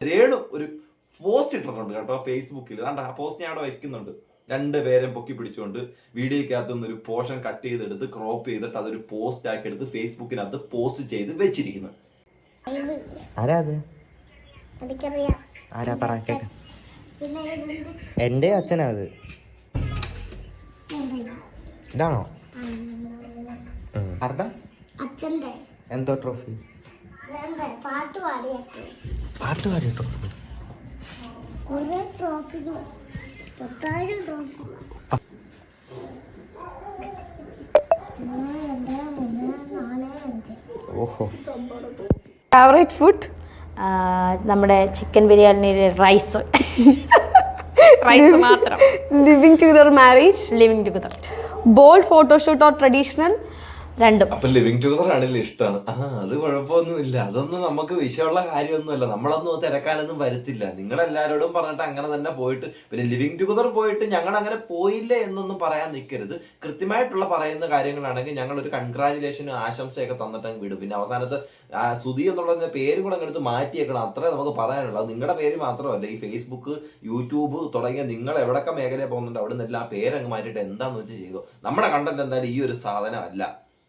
രേണു ഒരു പോസ്റ്റ് ഇട്ടിട്ടുണ്ട് കേട്ടോ ഫേസ്ബുക്കിൽ കണ്ട ആ പോസ്റ്റ് ഞാൻ അവിടെ വയ്ക്കുന്നുണ്ട്. രണ്ട് പേരെ പൊക്കി പിടിച്ചുകൊണ്ട് വീഡിയോക്കകത്ത് നിന്ന് ഒരു പോർഷൻ കട്ട് ചെയ്തെടുത്ത് ക്രോപ്പ് ചെയ്തിട്ട് അതൊരു പോസ്റ്റ് ആക്കി എടുത്ത് ഫേസ്ബുക്കിനകത്ത് പോസ്റ്റ് ചെയ്ത് വെച്ചിരിക്കുന്നു. എന്റെ ആരാ അത്? എനിക്കറിയാം. ആരാ? പറ കേക്ക. പിന്നെ അച്ഛനാ അത്. ഇതാണോ? എന്തോ ട്രോഫി പാട്ട് പാടിയ അഞ്ച് ഓഹോ. ഫേവറേറ്റ് ഫുഡ് നമ്മുടെ ചിക്കൻ ബിരിയാണിയിലെ റൈസ് റൈസ് മാത്രം. Living together marriage living together bold photoshoot or traditional? രണ്ടും. അപ്പൊ ലിവിങ് ടുഗദർ ആണല്ലേ ഇഷ്ടമാണ് ആ അത് കുഴപ്പമൊന്നുമില്ല. അതൊന്നും നമുക്ക് വിഷയമുള്ള കാര്യമൊന്നുമല്ല. നമ്മളൊന്നും തിരക്കാനൊന്നും നിങ്ങൾ എല്ലാവരോടും പറഞ്ഞിട്ട് അങ്ങനെ തന്നെ പോയിട്ട് പിന്നെ ലിവിങ് ടുഗദർ പോയിട്ട് ഞങ്ങൾ അങ്ങനെ പോയില്ല എന്നൊന്നും പറയാൻ നിൽക്കരുത് കൃത്യമായിട്ടുള്ള പറയുന്ന കാര്യങ്ങളാണെങ്കിൽ ഞങ്ങൾ ഒരു കൺഗ്രാജുലേഷനും ആശംസയൊക്കെ തന്നിട്ട് അങ്ങ് വിടും. പിന്നെ അവസാനത്ത് സുധി എന്നുള്ള പേരും കൂടെ അങ്ങ് എടുത്ത് മാറ്റിയേക്കണം. അത്രേ നമുക്ക് പറയാനുള്ളൂ. നിങ്ങളുടെ പേര് മാത്രമല്ല. ഈ ഫേസ്ബുക്ക് യൂട്യൂബ് തുടങ്ങിയ നിങ്ങൾ എവിടൊക്കെ മേഖലയിൽ പോകുന്നുണ്ട് അവിടെ നിന്നെല്ലാം ആ പേരങ്ങ് മാറ്റിയിട്ട് എന്താണെന്ന് വെച്ച് ചെയ്തു. നമ്മുടെ കണ്ടന്റ് എന്തായാലും ഈ ഒരു സാധനമല്ല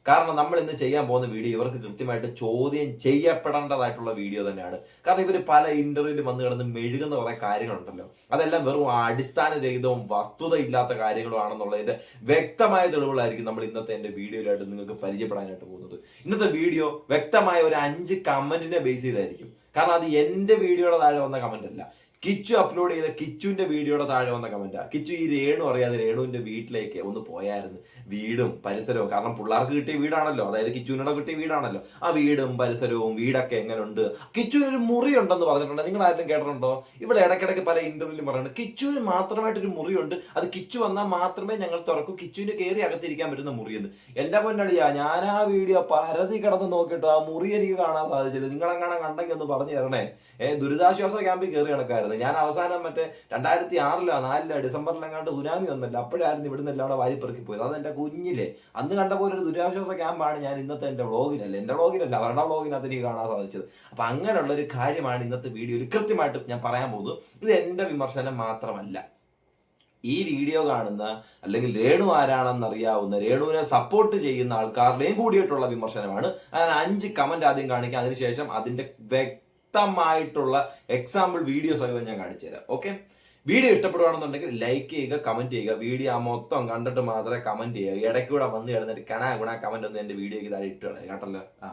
കാരണം നമ്മൾ ഇന്ന് ചെയ്യാൻ പോകുന്ന വീഡിയോ ഇവർക്ക് കൃത്യമായിട്ട് ചോദ്യം ചെയ്യപ്പെടേണ്ടതായിട്ടുള്ള വീഡിയോ തന്നെയാണ്. കാരണം ഇവർ പല ഇന്റർവ്യൂവിൽ വന്ന് കിടന്ന് മെഴുകുന്ന കുറെ കാര്യങ്ങളുണ്ടല്ലോ. അതെല്ലാം വെറും അടിസ്ഥാനരഹിതവും വസ്തുത ഇല്ലാത്ത കാര്യങ്ങളുമാണെന്നുള്ളതിന്റെ വ്യക്തമായ തെളിവുകളായിരിക്കും നമ്മൾ ഇന്നത്തെ എന്റെ വീഡിയോയിലായിട്ട് നിങ്ങൾക്ക് പരിചയപ്പെടാനായിട്ട് പോകുന്നത്. ഇന്നത്തെ വീഡിയോ വ്യക്തമായ ഒരു അഞ്ച് കമന്റിനെ ബേസ് ചെയ്തായിരിക്കും. കാരണം അത് എന്റെ വീഡിയോയുടെ താഴെ വന്ന കമന്റ് അല്ല. കിച്ചു അപ്ലോഡ് ചെയ്ത കിച്ചുവിന്റെ വീഡിയോയുടെ താഴെ വന്ന കമന്റാ കിച്ചു ഈ രേണു അറിയാതെ രേണുവിന്റെ വീട്ടിലേക്ക് ഒന്ന് പോയായിരുന്നു. വീടും പരിസരവും കാരണം പിള്ളേർക്ക് കിട്ടിയ വീടാണല്ലോ. അതായത് കിച്ചുവിനോട് കിട്ടിയ വീടാണല്ലോ. ആ വീടും പരിസരവും വീടൊക്കെ എങ്ങനെയുണ്ട് കിച്ചുവിന് ഒരു മുറി ഉണ്ടെന്ന് പറഞ്ഞിട്ടുണ്ട്. നിങ്ങൾ ആരും കേട്ടിട്ടുണ്ടോ? ഇവിടെ ഇടയ്ക്കിടയ്ക്ക് പല ഇന്റർവ്യൂലും പറയുന്നുണ്ട്. കിച്ചുവിന് മാത്രമായിട്ടൊരു മുറിയുണ്ട്. അത് കിച്ചു വന്നാൽ മാത്രമേ ഞങ്ങൾ തുറക്കൂ. കിച്ചുവിന് കയറി അകത്തിരിക്കാൻ പറ്റുന്ന മുറിയെന്ന്. എന്റെ പൊന്നടിയാ ഞാൻ ആ വീഡിയോ പരതി കിടന്ന് നോക്കിയിട്ടോ ആ മുറി എനിക്ക് കാണാൻ സാധിച്ചില്ല. നിങ്ങളെങ്ങനെ കണ്ടെങ്കിൽ ഒന്ന് പറഞ്ഞു തരണേ. ഏഹ് ദുരിതാശ്വാസ ക്യാമ്പിൽ കയറി കണക്കായിരുന്നു ഞാൻ അവസാനം മറ്റേ രണ്ടായിരത്തി ആറിലോ നാലിലോ ഡിസംബറിലെങ്ങാണ്ട് സുനാമി ഒന്നല്ല അപ്പോഴായിരുന്നു ഇവിടുന്ന് എല്ലാം അവിടെ വാരിപ്പെറുക്കി പോയത്. അത് എന്റെ കുഞ്ഞിലെ. അന്ന് കണ്ട പോലെ ഒരു ദുരിതാശ്വാസ ക്യാമ്പാണ് ഞാൻ ഇന്നത്തെ എന്റെ വ്ളോഗിലല്ല. എന്റെ വ്ളോഗിലല്ല അവരുടെ വ്ളോഗിനകത്ത് എനിക്ക് കാണാൻ സാധിച്ചത്. അപ്പൊ അങ്ങനെയുള്ള ഒരു കാര്യമാണ് ഇന്നത്തെ വീഡിയോയിൽ കൃത്യമായിട്ട് ഞാൻ പറയാൻ പോകുന്നത്. ഇത് എന്റെ വിമർശനം മാത്രമല്ല. ഈ വീഡിയോ കാണുന്ന അല്ലെങ്കിൽ രേണു ആരാണെന്ന് അറിയാവുന്ന രേണുവിനെ സപ്പോർട്ട് ചെയ്യുന്ന ആൾക്കാരുടെയും കൂടിയിട്ടുള്ള വിമർശനമാണ്. ഞാൻ അഞ്ച് കമന്റ് ആദ്യം കാണിക്കാം. അതിനുശേഷം അതിന്റെ വ്യക്തമായിട്ടുള്ള എക്സാമ്പിൾ വീഡിയോസ് ഒക്കെ ഞാൻ കാണിച്ചു തരാം. ഓക്കെ വീഡിയോ ഇഷ്ടപ്പെടുകയാണെന്നുണ്ടെങ്കിൽ ലൈക്ക് ചെയ്യുക കമന്റ് ചെയ്യുക. വീഡിയോ ആ മൊത്തം കണ്ടിട്ട് മാത്രമേ കമന്റ് ചെയ്യുക. ഇടയ്ക്കൂടെ വന്ന് കിടന്നിട്ട് കനാ ഗുണ കമന്റ് ഒന്നും എന്റെ വീഡിയോക്ക് താഴെ ഇട്ട് കളയുക കേട്ടല്ലോ? ആ.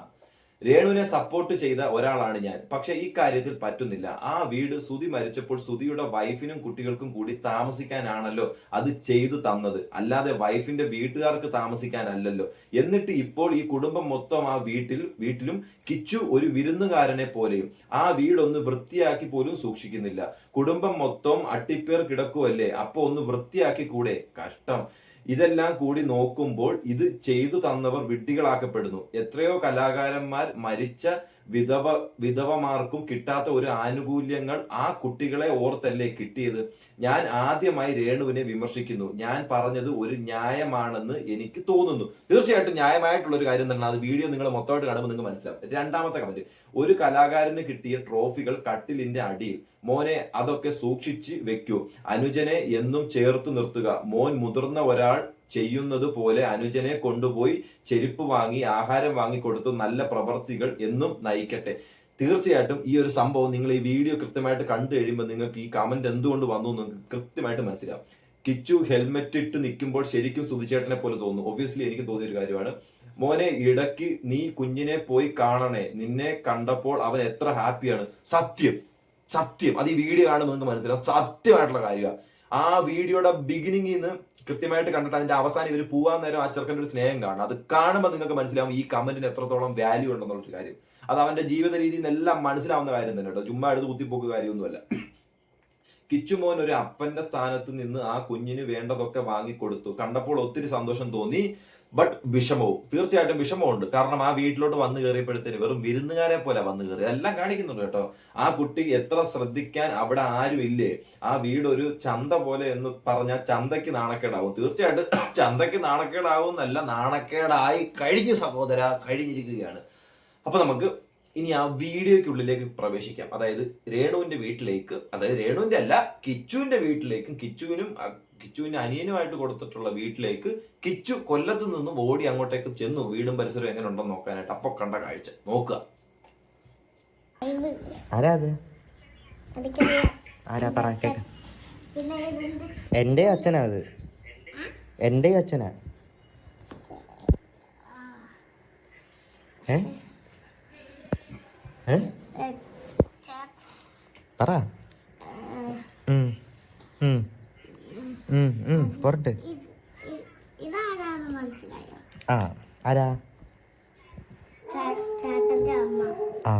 രേണുവിനെ സപ്പോർട്ട് ചെയ്ത ഒരാളാണ് ഞാൻ. പക്ഷെ ഈ കാര്യത്തിൽ പറ്റുന്നില്ല. ആ വീട് സുതി മരിച്ചപ്പോൾ സുതിയുടെ വൈഫിനും കുട്ടികൾക്കും കൂടി താമസിക്കാനാണല്ലോ അത് ചെയ്തു തന്നത്. അല്ലാതെ വൈഫിന്റെ വീട്ടുകാർക്ക് താമസിക്കാനല്ലല്ലോ. എന്നിട്ട് ഇപ്പോൾ ഈ കുടുംബം മൊത്തം ആ വീട്ടിൽ വീട്ടിലും കിച്ചു ഒരു വിരുന്നുകാരനെ പോലെയും ആ വീടൊന്ന് വൃത്തിയാക്കി പോലും സൂക്ഷിക്കുന്നില്ല. കുടുംബം മൊത്തം അട്ടിപ്പേർ കിടക്കുമല്ലേ അപ്പൊ ഒന്ന് വൃത്തിയാക്കി കൂടെ കഷ്ടം. ഇതെല്ലാം കൂടി നോക്കുമ്പോൾ ഇത് ചെയ്തു തന്നവർ വിഡ്ഢികളാക്കപ്പെടുന്നു. എത്രയോ കലാകാരന്മാർ മരിച്ച വിധവ വിധവമാർക്കും കിട്ടാത്ത ഒരു ആനുകൂല്യങ്ങൾ ആ കുട്ടികളെ ഓർത്തല്ലേ കിട്ടിയത്? ഞാൻ ആദ്യമായി രേണുവിനെ വിമർശിക്കുന്നു. ഞാൻ പറഞ്ഞത് ഒരു ന്യായമാണെന്ന് എനിക്ക് തോന്നുന്നു. തീർച്ചയായിട്ടും ന്യായമായിട്ടുള്ള ഒരു കാര്യം തന്നെ അത് വീഡിയോ നിങ്ങൾ മൊത്തമായിട്ട് കാണുമ്പോൾ നിങ്ങൾക്ക് മനസ്സിലാവും. രണ്ടാമത്തെ കമന്റ് ഒരു കലാകാരന് കിട്ടിയ ട്രോഫികൾ കട്ടിലിന്റെ അടിയിൽ. മോനെ അതൊക്കെ സൂക്ഷിച്ച് വെക്കൂ. അനുജനെ എന്നും ചേർത്ത് നിർത്തുക. മോൻ മുതിർന്ന ഒരാൾ ചെയ്യുന്നത് പോലെ അനുജനെ കൊണ്ടുപോയി ചെരുപ്പ് വാങ്ങി ആഹാരം വാങ്ങി കൊടുത്തു. നല്ല പ്രവർത്തികൾ എന്നും നയിക്കട്ടെ. തീർച്ചയായിട്ടും ഈ ഒരു സംഭവം നിങ്ങൾ ഈ വീഡിയോ കൃത്യമായിട്ട് കണ്ടു കഴിയുമ്പോൾ നിങ്ങൾക്ക് ഈ കമന്റ് എന്തുകൊണ്ട് വന്നു എന്ന് കൃത്യമായിട്ട് മനസ്സിലാവും. കിച്ചു ഹെൽമെറ്റ് ഇട്ട് നിൽക്കുമ്പോൾ ശരിക്കും സുധിച്ചേട്ടനെ പോലെ തോന്നുന്നു. ഒബ്വിയസ്ലി എനിക്ക് തോന്നിയ ഒരു കാര്യമാണ്. മോനെ ഇടയ്ക്ക് നീ കുഞ്ഞിനെ പോയി കാണണേ. നിന്നെ കണ്ടപ്പോൾ അവൻ എത്ര ഹാപ്പിയാണ്. സത്യം. സത്യം. അത് ഈ വീഡിയോ കാണുമ്പോൾ നിങ്ങൾക്ക് മനസ്സിലാവും. സത്യമായിട്ടുള്ള കാര്യമാണ്. ആ വീഡിയോയുടെ ബിഗിനിങ്ങിൽ നിന്ന് കൃത്യമായിട്ട് കണ്ടിട്ട് അതിന്റെ അവസാനം ഇവർ പോവാൻ നേരം ആ ചെറുക്കന്റെ ഒരു സ്നേഹം കാണും അത് കാണുമ്പോൾ നിങ്ങൾക്ക് മനസ്സിലാവും ഈ കമന്റിന് എത്രത്തോളം വാല്യൂ ഉണ്ടെന്നുള്ളൊരു കാര്യം. അത് അവന്റെ ജീവിത രീതിയിൽ നിന്നെല്ലാം മനസ്സിലാവുന്ന കാര്യം തന്നെ കേട്ടോ. ചുമ്മാ എടുത്ത് കുത്തിപ്പോക്ക് കാര്യമൊന്നുമല്ല. കിച്ചുമോൻ ഒരു അപ്പന്റെ സ്ഥാനത്ത് നിന്ന് ആ കുഞ്ഞിന് വേണ്ടതൊക്കെ വാങ്ങിക്കൊടുത്തു. കണ്ടപ്പോൾ ഒത്തിരി സന്തോഷം തോന്നി. ബട്ട് വിഷമവും. തീർച്ചയായിട്ടും വിഷമമുണ്ട് കാരണം ആ വീട്ടിലോട്ട് വന്നു കയറിയപ്പോഴത്തേന് വെറും വിരുന്നുകാരെ പോലെ വന്നു കയറി. എല്ലാം കാണിക്കുന്നുണ്ട് കേട്ടോ. ആ കുട്ടി എത്ര ശ്രദ്ധിക്കാൻ അവിടെ ആരും ഇല്ലേ? ആ വീട് ഒരു ചന്ത പോലെ എന്ന് പറഞ്ഞാൽ ചന്തയ്ക്ക് നാണക്കേടാവും. തീർച്ചയായിട്ടും ചന്തയ്ക്ക് നാണക്കേടാവും എന്നല്ല നാണക്കേടായി കഴിഞ്ഞു സഹോദര കഴിഞ്ഞിരിക്കുകയാണ്. അപ്പൊ നമുക്ക് ഇനി ആ വീഡിയോയ്ക്കുള്ളിലേക്ക് പ്രവേശിക്കാം. അതായത് രേണുവിന്റെ വീട്ടിലേക്ക് അതായത് രേണുവിന്റെ അല്ല കിച്ചുവിന്റെ വീട്ടിലേക്കും കിച്ചുവിനും കിച്ചുവിന്റെ അനിയനുമായിട്ട് കൊടുത്തിട്ടുള്ള വീട്ടിലേക്ക് കിച്ചു കൊല്ലത്ത് നിന്നും ഓടി അങ്ങോട്ടേക്ക് ചെന്നു. വീടും പരിസരവും എങ്ങനെ ഉണ്ടെന്ന് നോക്കാനായിട്ട്. അപ്പൊ കണ്ട കാഴ്ച. നോക്കുക. എന്റെ അച്ഛനാ അത്. എന്റെ അച്ഛനാ. പറ. ഉം. ഉം. പോരട്ടെ. ആ ആരാ? ആ.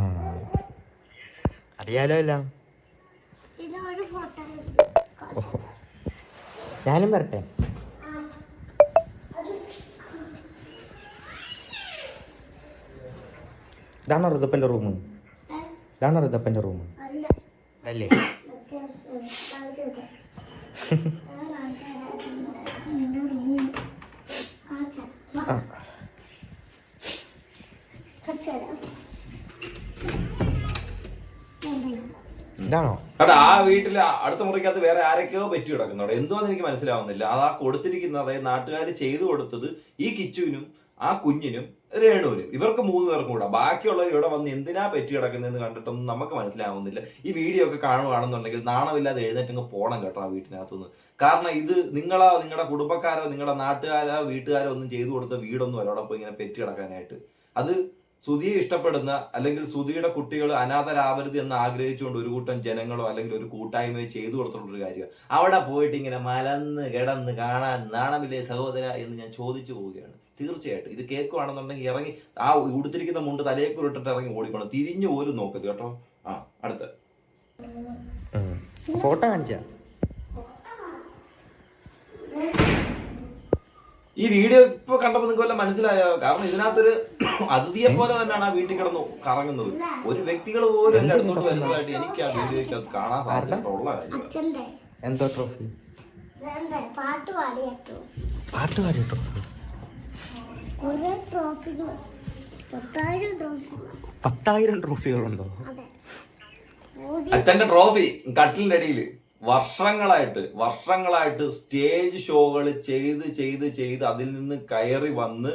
അറിയാലോ എല്ലാം. ഞാനും വരട്ടെ. ഇതാണോ ഋതപ്പന്റെ റൂം ഇതാണോ ഋതപ്പന്റെ റൂം അല്ല അല്ലേ മറ്റേ ഉം, കാണിച്ചു തരാം. ആ, കാണിച്ചു തരാം. ഇതിന്റെ room. കാണിച്ചു തരാം. വാ. ആ കാണിച്ചു തരാം. എന്താ? ഇതാണോ? അവിടെ ആ വീട്ടിലെ അടുത്ത മുറിക്കകത്ത് വേറെ ആരൊക്കെയോ പറ്റി കിടക്കുന്നു എന്തോ എന്തോന്ന് എനിക്ക് മനസ്സിലാവുന്നില്ല. അത് ആ കൊടുത്തിരിക്കുന്ന അതായത് നാട്ടുകാർ ചെയ്തു കൊടുത്തത് ഈ കിച്ചുവിനും ആ കുഞ്ഞിനും രേണുവിനും. ഇവർക്ക് മൂന്ന് പേർക്കും കൂടെ. ബാക്കിയുള്ളവർ ഇവിടെ വന്ന് എന്തിനാ പറ്റി കിടക്കുന്നതെന്ന് കണ്ടിട്ടൊന്നും നമുക്ക് മനസ്സിലാവുന്നില്ല. ഈ വീഡിയോ ഒക്കെ കാണുകയാണെന്നുണ്ടെങ്കിൽ നാണമില്ലാതെ എഴുന്നേറ്റങ്ങ് പോണം കേട്ടോ ആ വീട്ടിനകത്തുനിന്ന്. കാരണം ഇത് നിങ്ങളോ നിങ്ങളുടെ കുടുംബക്കാരോ നിങ്ങളുടെ നാട്ടുകാരോ വീട്ടുകാരോ ഒന്നും ചെയ്തു കൊടുത്ത വീടൊന്നും അല്ല അവിടെ പോയി ഇങ്ങനെ പെറ്റി കിടക്കാനായിട്ട്. അത് സുധിയെ ഇഷ്ടപ്പെടുന്ന അല്ലെങ്കിൽ സുധിയുടെ കുട്ടികൾ അനാഥരാവരുത് എന്ന് ആഗ്രഹിച്ചുകൊണ്ട് ഒരു കൂട്ടം ജനങ്ങളോ അല്ലെങ്കിൽ ഒരു കൂട്ടായ്മയോ ചെയ്തു കൊടുത്തിട്ടുള്ളൊരു കാര്യം അവിടെ പോയിട്ട് ഇങ്ങനെ മലന്ന് കിടന്ന് കാണാൻ നാണമില്ലേ സഹോദര എന്ന് ഞാൻ ചോദിച്ചു പോവുകയാണ്. തീർച്ചയായിട്ടും. ഇത് കേൾക്കുവാണെന്നുണ്ടെങ്കിൽ ഇറങ്ങി ആ ഉടുത്തിരിക്കുന്ന മുണ്ട് തലയേക്കുരുട്ടിട്ട് ഇറങ്ങി ഓടിക്കണം. തിരിഞ്ഞു പോലും നോക്കരുത് കേട്ടോ. ആ അടുത്ത്. ഫോട്ടോ കാണിച്ചാ. ഈ വീഡിയോ ഇപ്പൊ കണ്ടപ്പോ നിങ്ങൾക്ക് വല്ല മനസ്സിലായോ? കാരണം ഇതിനകത്തൊരു അതിഥിയെ പോലെ തന്നെയാണ് ആ വീട്ടിൽ കിടന്ന് കറങ്ങുന്നത്. ഒരു വ്യക്തികൾ പോലും എന്റെ അടുത്തോട്ട് വരുന്നതായിട്ട് എനിക്ക് ആ വീഡിയോയ്ക്കകത്ത് കാണാൻ സാധിച്ചിട്ടുള്ള എന്തോ ട്രോഫി? പാട്ട് പാടിയ കുറെ ട്രോഫികൾ പത്തായിരം ട്രോഫികളുണ്ടോ? അതെ. അച്ഛന്റെ ട്രോഫി കട്ടിലിന്റെ അടിയിൽ. വർഷങ്ങളായിട്ട് വർഷങ്ങളായിട്ട് സ്റ്റേജ് ഷോകൾ ചെയ്ത് ചെയ്ത് ചെയ്ത് അതിൽ നിന്ന് കയറി വന്ന്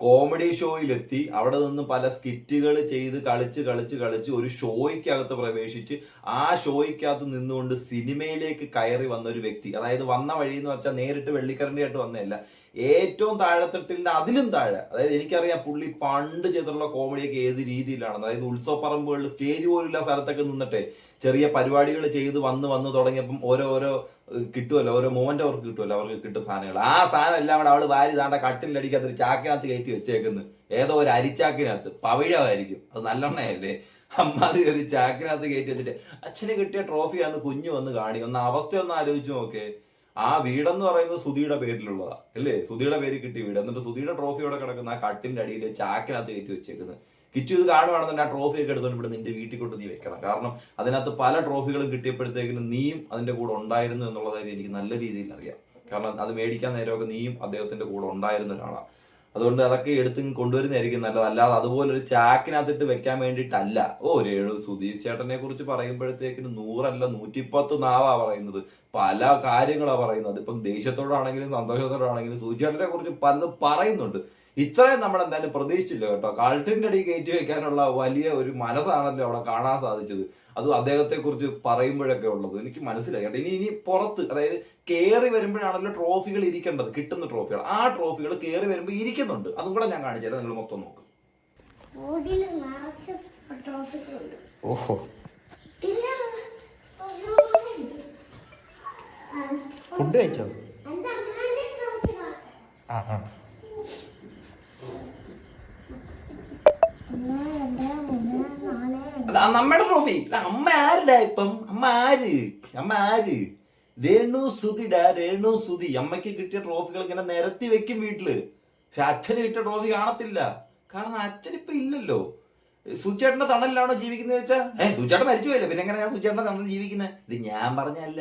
കോമഡി ഷോയിലെത്തി. അവിടെ നിന്ന് പല സ്കിറ്റുകൾ ചെയ്ത് കളിച്ച് കളിച്ച് കളിച്ച് ഒരു ഷോയ്ക്കകത്ത് പ്രവേശിച്ച് ആ ഷോയ്ക്കകത്ത് നിന്നുകൊണ്ട് സിനിമയിലേക്ക് കയറി വന്ന ഒരു വ്യക്തി. അതായത് വന്ന വഴി എന്ന് വെച്ചാൽ നേരിട്ട് വെള്ളിക്കരണ്ടിയായിട്ട് വന്നതല്ല. ഏറ്റവും താഴെത്തട്ടിലിന്റെ അതിലും താഴെ അതായത് എനിക്കറിയാം പുള്ളി പണ്ട് ചെയ്തിട്ടുള്ള കോമഡിയൊക്കെ ഏത് രീതിയിലാണ് അതായത് ഉത്സവ പറമ്പുകളിൽ സ്റ്റേജ് പോലുള്ള സ്ഥലത്തൊക്കെ നിന്നിട്ട് ചെറിയ പരിപാടികൾ ചെയ്ത് വന്ന് വന്ന് തുടങ്ങിയപ്പം ഓരോ കിട്ടുമല്ലോ ഓരോ മോമെന്റ് അവർക്ക് കിട്ടുമല്ലോ അവർക്ക് കിട്ടുന്ന സാധനങ്ങൾ. ആ സാധനം എല്ലാം കൂടെ അവൾ വാരി താണ്ട കട്ടിലടിക്കാത്ത ഒരു ചാക്കിനകത്ത് കയറ്റി വെച്ചേക്കുന്നു. ഏതോ ഒരു അരിച്ചാക്കിനകത്ത്. പവിഴമായിരിക്കും. അത് നല്ലെണ്ണയല്ലേ? അമ്മാതി ഒരു ചാക്കിനകത്ത് കയറ്റി വെച്ചിട്ട് അച്ഛന് കിട്ടിയ ട്രോഫിയാന്ന് കുഞ്ഞു വന്ന് ഒന്ന് അവസ്ഥ ഒന്ന് ആലോചിച്ച് നോക്കേ. ആ വീടെന്ന് പറയുന്നത് സുധിയുടെ പേരിലുള്ളതാ. അല്ലേ? സുധിയുടെ പേര് കിട്ടിയ വീട്. എന്നിട്ട് സുധിയുടെ ട്രോഫി അവിടെ കിടക്കുന്ന ആ കട്ടിന്റെ അടിയിൽ ചാക്കിനകത്ത് കയറ്റി വെച്ചേക്കുന്നത് കിച്ചു ഇത് കാണുവാണെന്നുണ്ടെങ്കിൽ ആ ട്രോഫി ഒക്കെ എടുത്തോണ്ട് ഇവിടെ നിന്റെ വീട്ടിൽ കൊണ്ട് നീ വെക്കണം. കാരണം അതിനകത്ത് പല ട്രോഫികളും കിട്ടിയപ്പോഴത്തേക്കിനും നീയും അതിന്റെ കൂടെ ഉണ്ടായിരുന്നു എന്നുള്ളതായിരിക്കും എനിക്ക് നല്ല രീതിയിൽ അറിയാം. കാരണം അത് മേടിക്കാൻ നേരമൊക്കെ നീയും അദ്ദേഹത്തിന്റെ കൂടെ ഉണ്ടായിരുന്ന ഒരാളാണ് അതുകൊണ്ട് അതൊക്കെ എടുത്ത് കൊണ്ടുവരുന്നതായിരിക്കും നല്ലത്. അല്ലാതെ അതുപോലെ ഒരു ചാക്കിനകത്തിട്ട് വെക്കാൻ വേണ്ടിയിട്ടല്ല. ഓ രേണു സുധീർ ചേട്ടനെ കുറിച്ച് പറയുമ്പോഴത്തേക്കിന് നൂറല്ല നൂറ്റിപ്പത്ത് നാവാ പറയുന്നത്. പല കാര്യങ്ങളാണ് പറയുന്നത്. ഇപ്പം ദേഷ്യത്തോടാണെങ്കിലും സന്തോഷത്തോടാണെങ്കിലും സുധീർ ചേട്ടനെ കുറിച്ച് പലതും പറയുന്നുണ്ട്. ഇത്രയും നമ്മൾ എന്തായാലും പ്രതീക്ഷിച്ചില്ല കേട്ടോ. കാൾട്ടിന്റെ അടി കയറ്റി വെക്കാനുള്ള വലിയ ഒരു മനസ്സാണല്ലോ അവിടെ കാണാൻ സാധിച്ചത്. അത് അദ്ദേഹത്തെ കുറിച്ച് പറയുമ്പോഴൊക്കെ ഉള്ളത്. എനിക്ക് മനസ്സിലായി കേട്ടോ. ഇനി ഇനി പുറത്ത് അതായത് കയറി വരുമ്പോഴാണല്ലോ ട്രോഫികൾ ഇരിക്കേണ്ടത് കിട്ടുന്ന ട്രോഫികൾ. ആ ട്രോഫികൾ കയറി വരുമ്പോൾ ഇരിക്കുന്നുണ്ട്. അതും കൂടെ ഞാൻ കാണിച്ചു തരാം. നിങ്ങൾ മൊത്തം നോക്ക്. ഓഹോ. ഫുഡ് കഴിച്ചോ? ആ ആ ഒന്ന് രണ്ട് മൂന്ന് നാല് അഞ്ച് അത് ആ നമ്മുടെ ട്രോഫി അമ്മ ആരുടെ ഇപ്പം? അമ്മ ആര്? അമ്മ ആര്? രേണു സുധിടാ രേണു സുധി. അമ്മയ്ക്ക് കിട്ടിയ ട്രോഫികൾ ഇങ്ങനെ നിരത്തി വെക്കും വീട്ടിൽ. പക്ഷെ അച്ഛന് കിട്ടിയ ട്രോഫി കാണത്തില്ല. കാരണം അച്ഛൻ ഇപ്പൊ ഇല്ലല്ലോ. സുചേട്ടന്റെ തണലിലാണോ ജീവിക്കുന്നത് വെച്ചാ ഏ സുചേട്ടൻ മരിച്ചു പോയില്ല. പിന്നെ എങ്ങനെ ഞാൻ സുചേട്ടന്റെ തണലിൽ ജീവിക്കുന്നത് ഇത് ഞാൻ പറഞ്ഞല്ല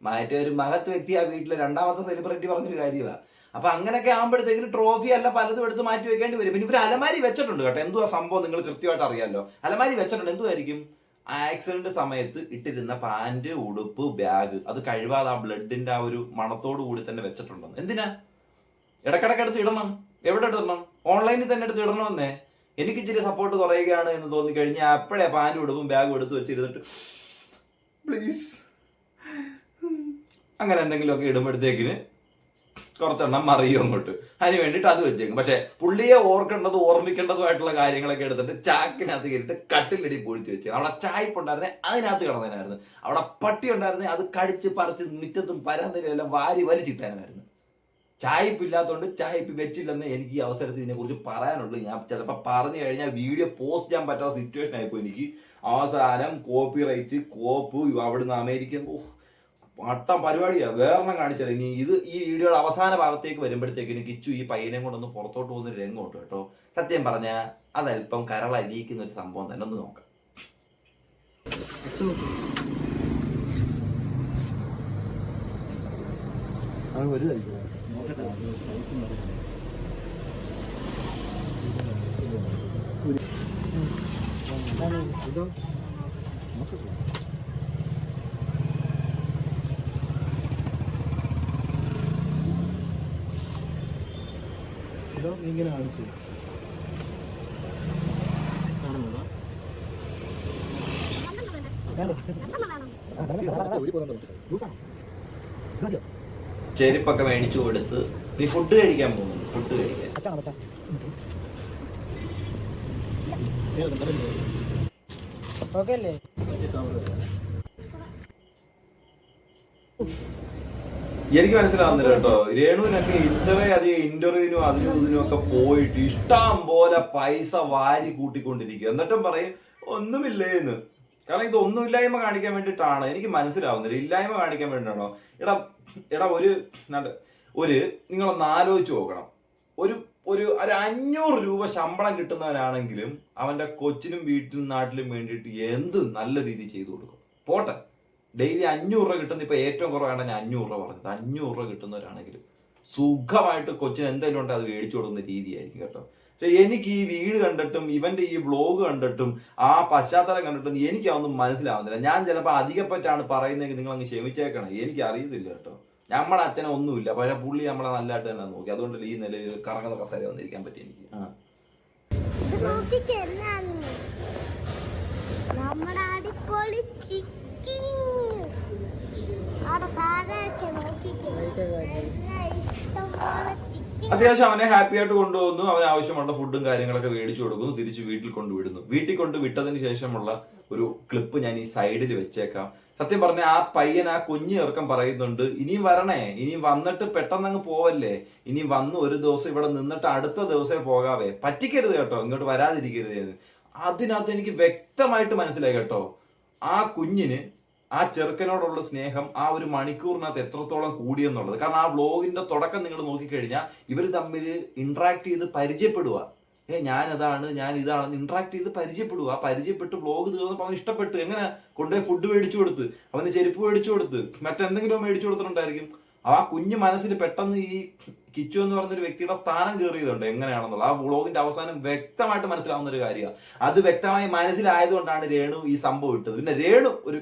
മറ്റേ ഒരു മഹത്വ വ്യക്തി ആ വീട്ടിലെ രണ്ടാമത്തെ സെലിബ്രിറ്റി പറഞ്ഞൊരു കാര്യമാണ് അപ്പൊ അങ്ങനെയൊക്കെ ആകുമ്പോഴത്തേക്കും ട്രോഫി അല്ല പലതും എടുത്ത് മാറ്റി വെക്കേണ്ടി വരും. പിന്നെ ഇവർ അലമാരി വെച്ചിട്ടുണ്ട് കേട്ടോ. എന്തുവാ സംഭവം നിങ്ങൾ കൃത്യമായിട്ട് അറിയാമല്ലോ അലമാരി വെച്ചിട്ടുണ്ട്. എന്തുമായിരിക്കും ആക്സിഡന്റ് സമയത്ത് ഇട്ടിരുന്ന പാന്റ് ഉടുപ്പ് ബാഗ് അത് കഴിവാതെ ആ ബ്ലഡിന്റെ ആ ഒരു മണത്തോടു കൂടി തന്നെ വെച്ചിട്ടുണ്ടെന്ന്. എന്തിനാ? ഇടക്കിടക്ക് എടുത്ത് ഇടണം. എവിടെ ഇടണം? ഓൺലൈനിൽ തന്നെ എടുത്ത് ഇടണമെന്നേ. എനിക്ക് ഇച്ചിരി സപ്പോർട്ട് കുറയുകയാണ് എന്ന് തോന്നിക്കഴിഞ്ഞാൽ അപ്പോഴേ പാന്റ് ഉടുപ്പും ബാഗും എടുത്ത് വെച്ചിരുന്നിട്ട് പ്ലീസ് അങ്ങനെ എന്തെങ്കിലുമൊക്കെ ഇടുമ്പോഴത്തേക്കിന് കുറച്ചെണ്ണം മറിയും അങ്ങോട്ട്. അതിന് വേണ്ടിയിട്ട് അത് വെച്ചേക്കും. പക്ഷെ പുള്ളിയെ ഓർക്കേണ്ടത് ഓർമ്മിക്കേണ്ടതുമായിട്ടുള്ള കാര്യങ്ങളൊക്കെ എടുത്തിട്ട് ചാക്കിനകത്ത് കയറിയിട്ട് കട്ടിലടി പൊഴിച്ച് വെച്ചു അവിടെ ചായ്പ ഉണ്ടായിരുന്നേ അതിനകത്ത് കിടന്നതിനായിരുന്നു അവിടെ പട്ടി ഉണ്ടായിരുന്നേ അത് കടിച്ച് പറിച്ച് മുറ്റത്തും പരാന്തരും എല്ലാം വാരി വലിച്ചിട്ടാനായിരുന്നു ചായപ്പ് ഇല്ലാത്തതുകൊണ്ട് ചായ്പ് വെച്ചില്ലെന്ന് എനിക്ക് ഈ അവസരത്തിൽ ഇതിനെക്കുറിച്ച് പറയാനുള്ളൂ. ഞാൻ ചിലപ്പോൾ പറഞ്ഞു കഴിഞ്ഞാൽ വീഡിയോ പോസ്റ്റ് ചെയ്യാൻ പറ്റാത്ത സിറ്റുവേഷൻ ആയിപ്പോ എനിക്ക്. അവസാനം കോപ്പി റൈറ്റ് കോപ്പ് അവിടുന്ന് അമേരിക്കൻ ഓ, പട്ടം പരിപാടിയാണ് വേറെണ്ണം കാണിച്ചാൽ ഇനി ഇത് ഈ വീഡിയോയുടെ അവസാന ഭാഗത്തേക്ക് വരുമ്പോഴത്തേക്ക് കിച്ചു ഈ പയ്യനെ കൊണ്ടൊന്ന് പുറത്തോട്ട് പോകുന്ന ഒരു രംഗമുണ്ട് കേട്ടോ. സത്യം പറഞ്ഞ അതല്പം കരളരിയിക്കുന്ന ഒരു സംഭവം തന്നെ. ഒന്ന് നോക്കാം. ഇങ്ങനെ കാണിച്ചു. ചെരുപ്പൊക്കെ മേടിച്ചു കൊടുത്ത് നീ ഫുഡ് കഴിക്കാൻ പോകുന്നു ഫുഡ് കഴിക്കാൻ. എനിക്ക് മനസ്സിലാവുന്നില്ല കേട്ടോ. രേണുവിനൊക്കെ ഇത്രയധികം ഇന്റർവ്യൂവിനും അതിനും ഇതിനും ഒക്കെ പോയിട്ട് ഇഷ്ടം പോലെ പൈസ വാരി കൂട്ടിക്കൊണ്ടിരിക്കുക. എന്നിട്ടും പറയും ഒന്നുമില്ലേ എന്ന് കാരണം ഇത് ഒന്നുമില്ലായ്മ കാണിക്കാൻ വേണ്ടിയിട്ടാണ്. എനിക്ക് മനസ്സിലാവുന്നില്ല. ഇല്ലായ്മ കാണിക്കാൻ വേണ്ടിയിട്ടാണോ? എടാ എടാ ഒരു ഒരു നിങ്ങളൊന്ന് ആലോചിച്ച് നോക്കണം. ഒരു ഒരു ഒരു അഞ്ഞൂറ് രൂപ ശമ്പളം കിട്ടുന്നവനാണെങ്കിലും അവന്റെ കൊച്ചിനും വീട്ടിലും നാട്ടിലും വേണ്ടിയിട്ട് എന്തും നല്ല രീതിയിൽ ചെയ്തു കൊടുക്കും. പോട്ടെ. ഡെയിലി അഞ്ഞൂറ് രൂപ കിട്ടുന്ന ഇപ്പൊ ഏറ്റവും കുറവാണ് ഞാൻ അഞ്ഞൂറ് രൂപ പറഞ്ഞത്. അഞ്ഞൂറ് രൂപ കിട്ടുന്നവരാണെങ്കിൽ സുഖമായിട്ട് കൊച്ചിന് എന്തെങ്കിലും ഉണ്ടെങ്കിൽ അത് മേടിച്ചു കൊടുക്കുന്ന രീതിയായിരിക്കും കേട്ടോ. പക്ഷെ എനിക്ക് ഈ വീട് കണ്ടിട്ടും ഇവന്റെ ഈ വ്ലോഗ് കണ്ടിട്ടും ആ പശ്ചാത്തലം കണ്ടിട്ടും എനിക്ക് അതൊന്നും മനസ്സിലാവുന്നില്ല. ഞാൻ ചിലപ്പോൾ അധികപ്പറ്റാണ് പറയുന്നതെങ്കിൽ നിങ്ങൾ അങ്ങ് ക്ഷമിച്ചേക്കണം. എനിക്ക് അറിയത്തില്ല കേട്ടോ. നമ്മുടെ അച്ഛനെ ഒന്നുമില്ല. പക്ഷെ പുള്ളി നമ്മളെ നല്ലതായിട്ട് തന്നെ നോക്കി. അതുകൊണ്ട് ഈ നിലയിൽ കറങ്ങുന്ന കസേര വന്നിരിക്കാൻ പറ്റി എനിക്ക്. ആ. നമ്മുടെ അടിപൊളി ചിക്കൻ അവിടെ താഴെയൊക്കെ നോക്കിക്കേ എല്ലാം ഇഷ്ടംപോലെ ചിക്കൻ അത്യാവശ്യം അവനെ ഹാപ്പി ആയിട്ട് കൊണ്ടുപോകുന്നു. അവന് ആവശ്യമുള്ള ഫുഡും കാര്യങ്ങളൊക്കെ മേടിച്ചു കൊടുക്കുന്നു. തിരിച്ച് വീട്ടിൽ കൊണ്ടുവിടുന്നു. വീട്ടിൽ കൊണ്ട് വിട്ടതിന് ശേഷമുള്ള ഒരു ക്ലിപ്പ് ഞാൻ ഈ സൈഡിൽ വെച്ചേക്കാം. സത്യം പറഞ്ഞ ആ പയ്യൻ ആ കുഞ്ഞു ചെറുക്കം പറയുന്നുണ്ട് ഇനിയും വരണേ. ഇനിയും വന്നിട്ട് പെട്ടെന്ന് അങ്ങ് പോവല്ലേ? ഇനി വന്ന് ഒരു ദിവസം ഇവിടെ നിന്നിട്ട് അടുത്ത ദിവസമേ പോകാവേ. പറ്റിക്കരുത് കേട്ടോ. ഇങ്ങോട്ട് വരാതിരിക്കരുത് അതിനകത്ത് എനിക്ക് വ്യക്തമായിട്ട് മനസ്സിലായി കേട്ടോ. ആ കുഞ്ഞിന് ആ ചെറുക്കനോടുള്ള സ്നേഹം ആ ഒരു മണിക്കൂറിനകത്ത് എത്രത്തോളം കൂടിയെന്നുള്ളത് കാരണം ആ വ്ലോഗിന്റെ തുടക്കം നിങ്ങൾ നോക്കിക്കഴിഞ്ഞാൽ ഇവർ തമ്മിൽ ഇന്ററാക്ട് ചെയ്ത് പരിചയപ്പെടുക ഏ ഞാൻ അതാണ് ഞാൻ ഇതാണ് ഇന്ററാക്ട് ചെയ്ത് പരിചയപ്പെടുക പരിചയപ്പെട്ട് വ്ലോഗ് തീർന്നപ്പോൾ അവൻ ഇഷ്ടപ്പെട്ടു. എങ്ങനെ? കൊണ്ടുപോയി ഫുഡ് മേടിച്ചു കൊടുത്ത്. അവന് ചെരുപ്പ് മേടിച്ചു കൊടുത്ത്. മറ്റെന്തെങ്കിലും മേടിച്ചു കൊടുത്തിട്ടുണ്ടായിരിക്കും. ആ കുഞ്ഞു മനസ്സിൽ പെട്ടെന്ന് ഈ കിച്ചു എന്ന് പറഞ്ഞൊരു വ്യക്തിയുടെ സ്ഥാനം കയറിയതുണ്ട്. എങ്ങനെയാണെന്നുള്ളത്. ആ വ്ളോഗിന്റെ അവസാനം വ്യക്തമായിട്ട് മനസ്സിലാവുന്ന ഒരു കാര്യമാണ്. അത് വ്യക്തമായി മനസ്സിലായതുകൊണ്ടാണ് രേണു ഈ സംഭവം ഇട്ടത്. പിന്നെ രേണു ഒരു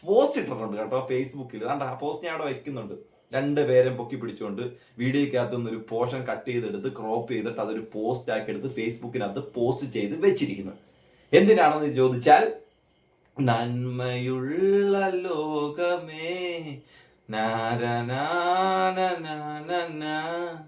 പോസ്റ്റ് ഇട്ടിട്ടുണ്ട് കേട്ടോ ഫേസ്ബുക്കിൽ കണ്ട പോസ്റ്റ് ഞാൻ അവിടെ വയ്ക്കുന്നുണ്ട്. രണ്ട് പേരും പൊക്കി പിടിച്ചുകൊണ്ട് വീഡിയോക്കകത്ത് നിന്ന് ഒരു പോർഷൻ കട്ട് ചെയ്തെടുത്ത് ക്രോപ്പ് ചെയ്തിട്ട് അതൊരു പോസ്റ്റ് ആക്കി എടുത്ത് ഫേസ്ബുക്കിനകത്ത് പോസ്റ്റ് ചെയ്ത് വെച്ചിരിക്കുന്നു. എന്തിനാണെന്ന് ചോദിച്ചാൽ നന്മയുള്ള ലോകമേ നാരനാന